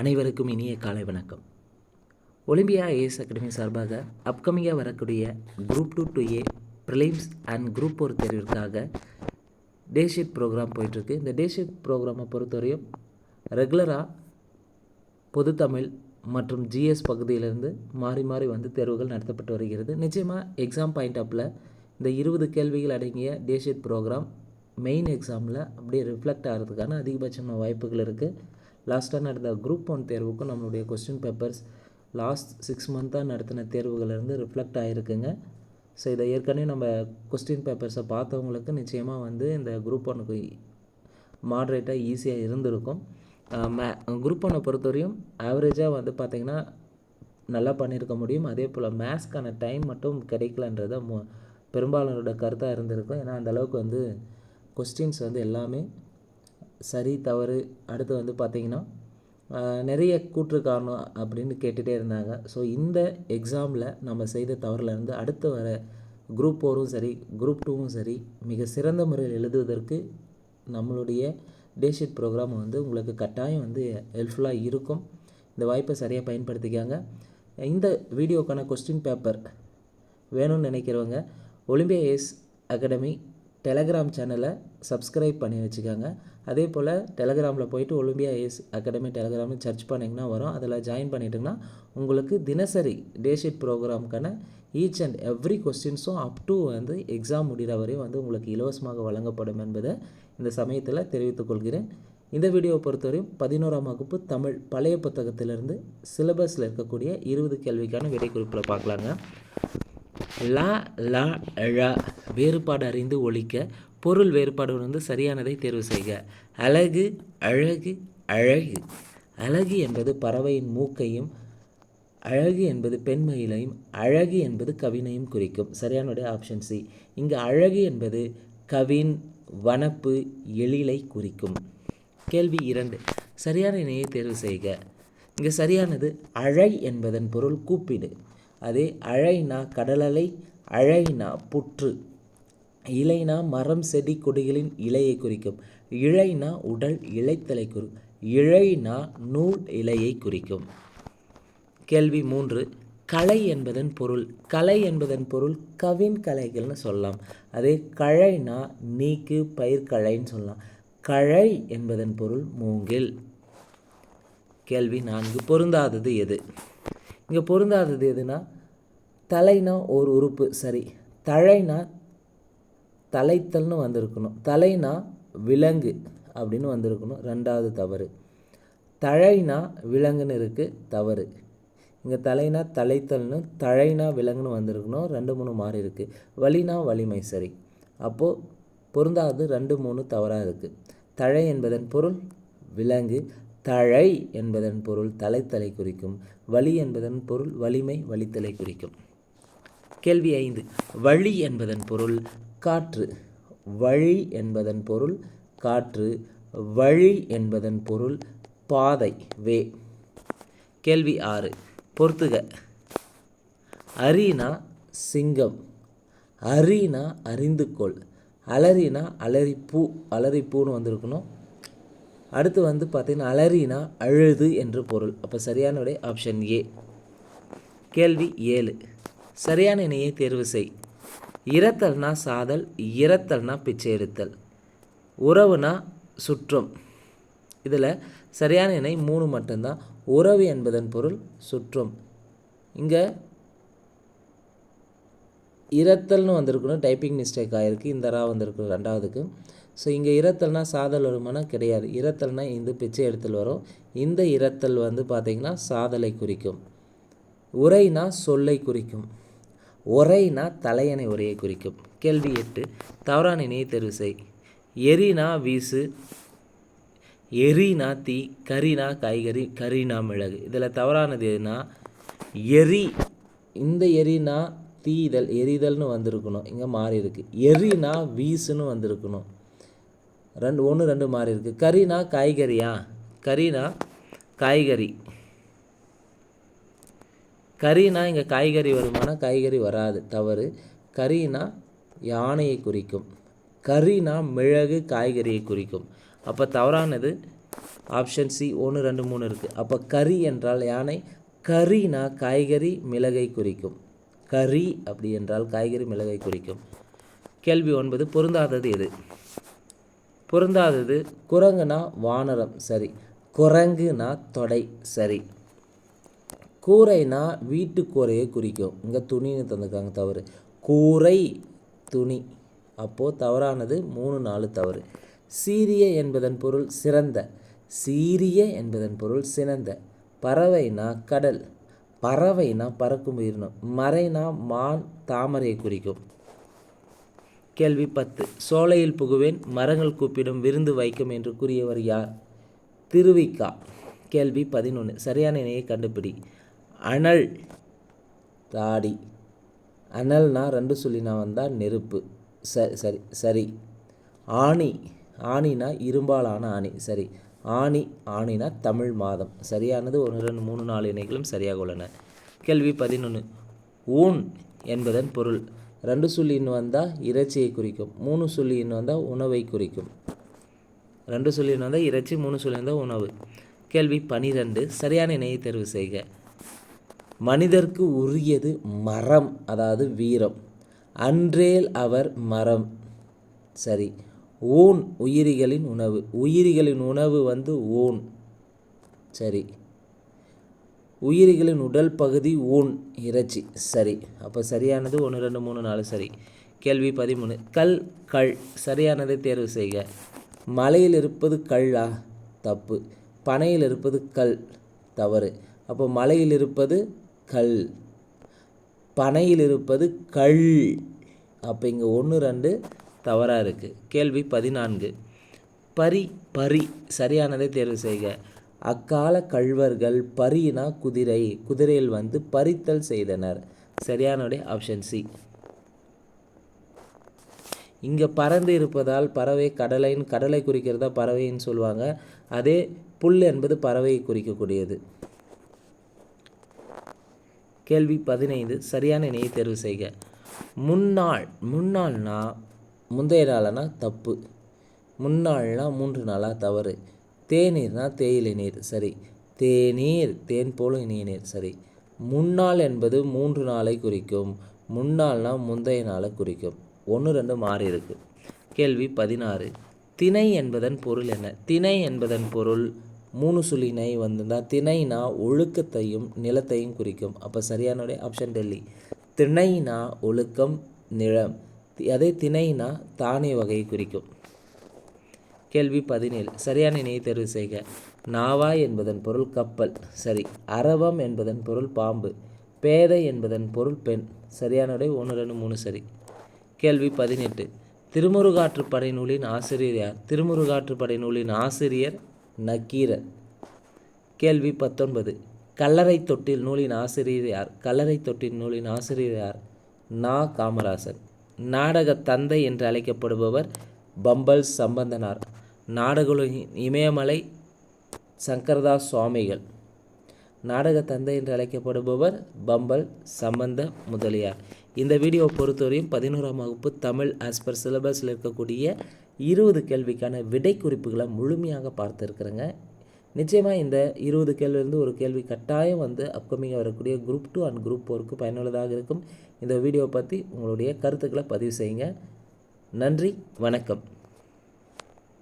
அனைவருக்கும் இனிய காலை வணக்கம். ஒலிம்பியா ஏஎஸ் அகாடமி சார்பாக அப்கமிங்காக வரக்கூடிய group two two A prelims and group four தேர்விற்காக day sheet program போயிட்டுருக்கு. இந்த டே ஷீட் ப்ரோக்ராமை பொறுத்தவரையும் ரெகுலராக பொதுத்தமிழ் மற்றும் ஜிஎஸ் பகுதியிலிருந்து மாறி மாறி வந்து தேர்வுகள் நடத்தப்பட்டு வருகிறது. நிச்சயமாக எக்ஸாம் பாயிண்ட் ஆப்பில் இந்த இருபது கேள்விகள் அடங்கிய டே ஷீட் ப்ரோக்ராம் மெயின் எக்ஸாமில் அப்படியே ரிஃப்ளெக்ட் ஆகிறதுக்கான அதிகபட்சமான வாய்ப்புகள் இருக்குது லாஸ்ட்டாக நடந்த குரூப் ஒன் தேர்வுக்கும் நம்மளுடைய கொஸ்டின் பேப்பர்ஸ் லாஸ்ட் சிக்ஸ் மந்த்தாக நடத்தின தேர்வுகளிலிருந்து ரிஃப்ளெக்ட் ஆகிருக்குங்க ஸோ இதை ஏற்கனவே நம்ம கொஸ்டின் பேப்பர்ஸை பார்த்தவங்களுக்கு நிச்சயமாக வந்து இந்த குரூப் ஒனுக்கு மாட்ரேட்டாக ஈஸியாக இருந்திருக்கும். மே குரூப் ஒன்னை பொறுத்தவரையும் ஆவரேஜாக வந்து பார்த்திங்கன்னா நல்லா பண்ணியிருக்க முடியும். அதே போல் மேத்ஸ்க்கான டைம் மட்டும் கிடைக்கலன்றத மு பெரும்பாலானோட கருத்தாக இருந்திருக்கும். ஏன்னா அந்தளவுக்கு வந்து கொஸ்டின்ஸ் வந்து எல்லாமே சரி தவறு அடுத்து வந்து பார்த்திங்கன்னா நிறைய கூற்று காரணம் அப்படின்னு கேட்டுகிட்டே இருந்தாங்க. ஸோ இந்த எக்ஸாமில் நம்ம செய்த தவறுலேருந்து அடுத்து வர குரூப் ஃபோரும் சரி குரூப் டூவும் சரி மிக சிறந்த முறையில் எழுதுவதற்கு நம்மளுடைய டேஷீட் ப்ரோக்ராம் வந்து உங்களுக்கு கட்டாயம் வந்து ஹெல்ப்ஃபுல்லாக இருக்கும். இந்த வாய்ப்பை சரியாக பயன்படுத்திக்காங்க. இந்த வீடியோக்கான கொஸ்டின் பேப்பர் வேணும்னு நினைக்கிறவங்க ஒலிம்பியா ஏஸ் அகாடமி டெலகிராம் சேனலை சப்ஸ்கிரைப் பண்ணி வச்சுக்கோங்க. அதே போல் டெலகிராமில் போயிட்டு ஒலிம்பியா ஏஸ் அகாடமி டெலகிராம்னு சர்ச் பண்ணிங்கன்னா வரும். அதில் ஜாயின் பண்ணிட்டீங்கன்னா உங்களுக்கு தினசரி டேஷீட் ப்ரோக்ராமுக்கான ஈச் அண்ட் எவ்ரி கொஸ்டின்ஸும் அப் டு வந்து எக்ஸாம் முடிகிற வரையும் வந்து உங்களுக்கு இலவசமாக வழங்கப்படும் என்பதை இந்த சமயத்தில் தெரிவித்துக்கொள்கிறேன் இந்த வீடியோவை பொறுத்தவரையும் பதினோராம் வகுப்பு தமிழ் பழைய புத்தகத்திலிருந்து சிலபஸில் இருக்கக்கூடிய இருபது கேள்விக்கான விடை குறிப்பில் பார்க்கலாங்க. லா லா ழ. வேறுபாடு அறிந்து ஒழிக்க பொருள் வேறுபாடு வந்து சரியானதை தேர்வு செய்க. அழகு அழகு அழகு. அழகு என்பது பறவையின் மூக்கையும் அழகு என்பது பெண்மயிலையும் அழகு என்பது கவினையும் குறிக்கும். சரியானுடைய ஆப்ஷன் சி இங்கு அழகு என்பது கவின் வனப்பு எழிலை குறிக்கும். கேள்வி இரண்டு. சரியான இணையை தேர்வு செய்க. இங்கே சரியானது அழை என்பதன் பொருள் கூப்பிடு. அதே அழைனா கடலலை அழைனா புற்று. இலைனா மரம் செடி கொடிகளின் இலையை குறிக்கும். இழைனா உடல் இழைத்தலை குறி இழைனா நூல் இலையை குறிக்கும். கேள்வி மூன்று. கலை என்பதன் பொருள். கலை என்பதன் பொருள் கவின் கலைகள்னு சொல்லலாம். அதே கழைனா நீக்கு பயிர்கழைன்னு சொல்லலாம். கழை என்பதன் பொருள் மூங்கில். கேள்வி நான்கு. பொருந்தாதது எது? இங்கே பொருந்தாதது எதுனா தலைனா ஒரு உறுப்பு. சரி. தழைனா தலைத்தல்னு வந்திருக்கணும். தலைனா விலங்கு அப்படின்னு வந்திருக்கணும். ரெண்டாவது தவறு. தழைனா விலங்குன்னு இருக்குது தவறு. இங்கே தலைனா தலைத்தல்னு தழைனா விலங்குன்னு வந்திருக்கணும். ரெண்டு மூணு மாறி இருக்குது வலினா வலிமை சரி. அப்போது பொருந்தாது ரெண்டு மூணு தவறாக இருக்குது தழை என்பதன் பொருள் விலங்கு. தழை என்பதன் பொருள் தலைத்தலை குறிக்கும். வலி என்பதன் பொருள் வலிமை வலித்தலை குறிக்கும். கேள்வி ஐந்து. வழி என்பதன் பொருள் காற்று. வழி என்பதன் பொருள் காற்று. வழி என்பதன் பொருள் பாதை. வே. கேள்வி ஆறு. பொறுத்துக. அரினா சிங்கம். அரினா அறிந்து கொள் அலறினா அலறிப்பூ. அலறிப்பூன்னு வந்திருக்கணும். அடுத்து வந்து பார்த்திங்கன்னா அலறினா அழுது என்று பொருள். அப்போ சரியான விடை ஆப்ஷன் ஏ. கேள்வி ஏழு. சரியான இணையை தேர்வு செய். இரத்தல்னா சாதல் இரத்தல்னா பிச்சை எடுத்தல். உறவுனா சுற்றம். இதில் சரியான இணை மூணு மட்டும்தான். உறவு என்பதன் பொருள் சுற்றம். இங்கே இரத்தல்னு வந்திருக்கணும் டைப்பிங் மிஸ்டேக் ஆகிருக்கு இந்த ரா வந்திருக்கு ரெண்டாவதுக்கு ஸோ இங்கே இரத்தல்னால் சாதல் வருமானா கிடையாது. இரத்தல்னால் இந்த பிச்சை எடுத்தல் வரும். இந்த இரத்தல் வந்து பார்த்திங்கன்னா சாதலை குறிக்கும். உரைனா சொல்லை குறிக்கும். ஒரைனா தலையணை உரையை குறிக்கும். கேள்வி எட்டு தவறான இணையை தேர்வு செய். எரினா வீசு எரினா தீ கரினா காய்கறி கரினா மிளகு. இதில் தவறானது எதுனா எரி இந்த எரினா தீதல் எரிதல்னு வந்திருக்கணும். இங்கே மாறி இருக்கு. எரினா வீசுன்னு வந்திருக்கணும். ரெண்டு ஒன்று ரெண்டு மாறி இருக்குது கரினா காய்கறியா? கரினா காய்கறி. கறினா இங்கே காய்கறி வருமானா காய்கறி வராது. தவறு. கறினா யானையை குறிக்கும். கறினா மிளகு காய்கறியை குறிக்கும். அப்போ தவறானது ஆப்ஷன் சி ஒன்று ரெண்டு மூணு இருக்குது அப்போ கறி என்றால் யானை கறினா காய்கறி மிளகை குறிக்கும். கறி அப்படி என்றால் காய்கறி மிளகை குறிக்கும். கேள்வி ஒன்பது பொருந்தாதது எது? பொருந்தாதது குரங்குனா வானரம் சரி. குரங்குனா தொடை சரி. கூரைனா வீட்டு கூரையை குறிக்கும். இங்கே துணின்னு தந்திருக்காங்க தவறு. கூரை துணி. அப்போது தவறானது மூணு நாலு தவறு. சீரிய என்பதன் பொருள் சிறந்த. சீரிய என்பதன் பொருள் சிறந்த பறவைனா கடல். பறவைனா பறக்கும் உயிரினம். மறைனா மான் தாமரையை குறிக்கும். கேள்வி பத்து. சோலையில் புகுவேன் மரங்கள் கூப்பிடும் விருந்து வைக்கும் என்று கூறியவர் யார்? திருவிக்கா. கேள்வி பதினொன்று சரியான இணையை கண்டுபிடி. அனல் தாடி. அனல்னா ரெண்டு சொல்லினா வந்தால் நெருப்பு. சரி சரி சரி. ஆணி ஆணினா இரும்பாலான ஆணி சரி. ஆணி ஆணினா தமிழ் மாதம். சரியானது ஒன்று ரெண்டு மூணு நாலு இணைகளும் சரியாக உள்ளன. கேள்வி பதினொன்று ஊன் என்பதன் பொருள். ரெண்டு சொல்லின்னு வந்தால் இறைச்சியை குறிக்கும். மூணு சொல்லின்னு வந்தால் உணவை குறிக்கும். ரெண்டு சொல்லின்னு வந்தால் இறைச்சி மூணு சொல்லி வந்தால் உணவு. கேள்வி பனிரெண்டு. சரியான இணையை தேர்வு செய்க. மனிதர்க்கு உரியது மரம் அதாவது வீரம். அன்றேல் அவர் மரம். சரி ஊன் உயிரிகளின் உணவு. உயிரிகளின் உணவு வந்து ஊன். சரி உயிரிகளின் உடல் பகுதி ஊன் இறைச்சி. சரி அப்போ சரியானது ஒன்று ரெண்டு மூணு நாலு சரி. கேள்வி பதிமூணு. கல் கள் சரியானதை தேர்வு செய்க. மலையில் இருப்பது கல்லா? தப்பு. பனையில் இருப்பது கல். தவறு. அப்போ மலையில் இருப்பது கல். பனையில் இருப்பது கள் அப்போ இங்கே ஒன்று ரெண்டு தவறாக இருக்குது கேள்வி பதினான்கு. பரி பரி. சரியானதை தேர்வு செய்க. அக்கால கழ்வர்கள் பரியினா குதிரை. குதிரையில் வந்து பறித்தல் செய்தனர். சரியானுடைய ஆப்ஷன் சி இங்கே பறந்து இருப்பதால் பறவை கடலைன்னு கடலை குறிக்கிறதா பறவைன்னு சொல்லுவாங்க. அதே புல் என்பது பறவையை குறிக்கக்கூடியது. கேள்வி பதினைந்து சரியான இணையை தேர்வு செய்க. முன்னாள் முன்னாள்னா முந்தைய நாளனா தப்பு. முன்னாள்னா மூன்று நாளாக தவறு. தேநீர்னா தேயிலை நீர் சரி. தேநீர் தேன் போலும் இனிய நீர் சரி. முன்னாள் என்பது மூன்று நாளை குறிக்கும். முன்னாள்னா முந்தைய நாளை குறிக்கும். ஒன்று ரெண்டு மாறி இருக்குது கேள்வி பதினாறு. திணை என்பதன் பொருள் என்ன? திணை என்பதன் பொருள் மூணு சுழி நை வந்திருந்தால் திணைனா ஒழுக்கத்தையும் நிலத்தையும் குறிக்கும். அப்போ சரியானுடைய ஆப்ஷன் டெல்லி. திணைனா ஒழுக்கம் நிலம். அதே திணைனா தானிய வகையை குறிக்கும். கேள்வி பதினேழு. சரியான இணையை தேர்வு செய்க. நாவா என்பதன் பொருள் கப்பல். சரி. அரவம் என்பதன் பொருள் பாம்பு. பேதை என்பதன் பொருள் பெண். சரியானுடைய ஒன்று ரெண்டு மூணு சரி. கேள்வி பதினெட்டு. திருமுருகாற்றுப்படை நூலின் ஆசிரியர் யார்? திருமுருகாற்றுப்படை நூலின் ஆசிரியர் நக்கீரன் கேள்வி பத்தொன்பது. கல்லறை தொட்டில் நூலின் ஆசிரியர் யார்? கல்லறை தொட்டில் நூலின் ஆசிரியர் யார்? நா. காமராசன் நாடக தந்தை என்று அழைக்கப்படுபவர் பம்பல் சம்பந்தனார். நாடகுலகின் இமயமலை சங்கரதாஸ் சுவாமிகள். நாடக தந்தை என்று அழைக்கப்படுபவர் பம்பல் சம்பந்த முதலியார். இந்த வீடியோவை பொறுத்தவரையும் பதினோராம் வகுப்பு தமிழ் ஆஸ் பர் சிலபஸில் இருக்கக்கூடிய இருபது கேள்விக்கான விடை குறிப்புகளை முழுமையாக பார்த்துருக்குறேங்க. நிச்சயமாக இந்த இருபது கேள்வியிலேருந்து ஒரு கேள்வி கட்டாயம் வந்து அப்கமிங்காக வரக்கூடிய குரூப் டூ அண்ட் குரூப் ஃபோருக்கு பயனுள்ளதாக இருக்கும். இந்த வீடியோவை பற்றி உங்களுடைய கருத்துக்களை பதிவு செய்யுங்க. நன்றி வணக்கம்.